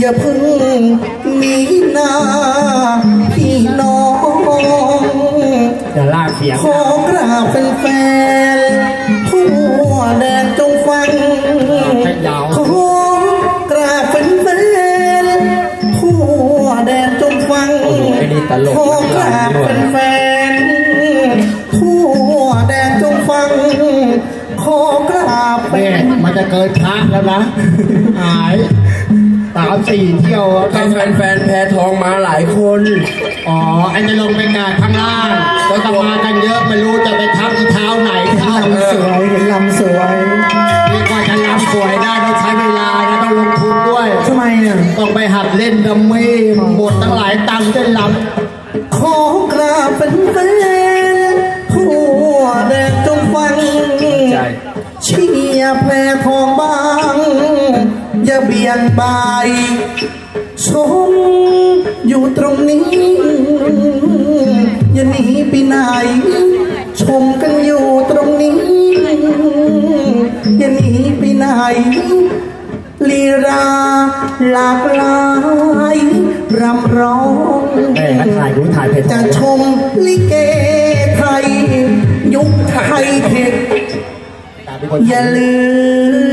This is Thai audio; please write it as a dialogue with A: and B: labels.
A: อย่าเพิ่งมีหน้าพี่น้อง
B: จะลากเสียง
A: ขอกราบเป็นแฟนๆผู้แดนจงฟัง
B: ให้ยาว
A: ขอกราบเป็นแฟนๆผู้แดนจงฟัง
B: ไอ้นี่ตลก
A: ขอกราบเป็นแฟนๆผู้แดนจงฟังขอกราบเป็
B: แม่
A: น
B: มันจะเกินพระแล้วนะหาย สามสี่เที่ยว
C: ก็แฟนๆแพทองมาหลายคน
B: อ๋อไอ้จะลงไปงานข้างล่างก็จะมากันเยอะไม่รู้จะไปทับที่เท้าไหนเข้า
A: ลำสวยเห็นลำสวย
B: นี่กว่าจะรำสวยได้ต้องใช้เวลานะต้องลงทุนด้วย
A: ทำไมเนี่ย
B: ต้องไปหัดเล่นดัมมี่หมดตั้งหลายตังค์จะร
A: ขอกราบเป็นแฟนผู้แดนจงฟัง
C: ใช่
A: เชียร์แพรทองบาง อย่าเบี่ยงบายชมอยู่ตรงนี้ อย่าหนีไปไหน ชมกันอยู่ตรงนี้ อย่าหนีไปไหนลีลาหลากหลายรำร้องำ
B: แม่ก็ถ่ายรู้ถ่ายเพจ
A: จะชมลิเกไทย ยุคไทยเทค
B: ตามเป็นคน
A: อย่าลืม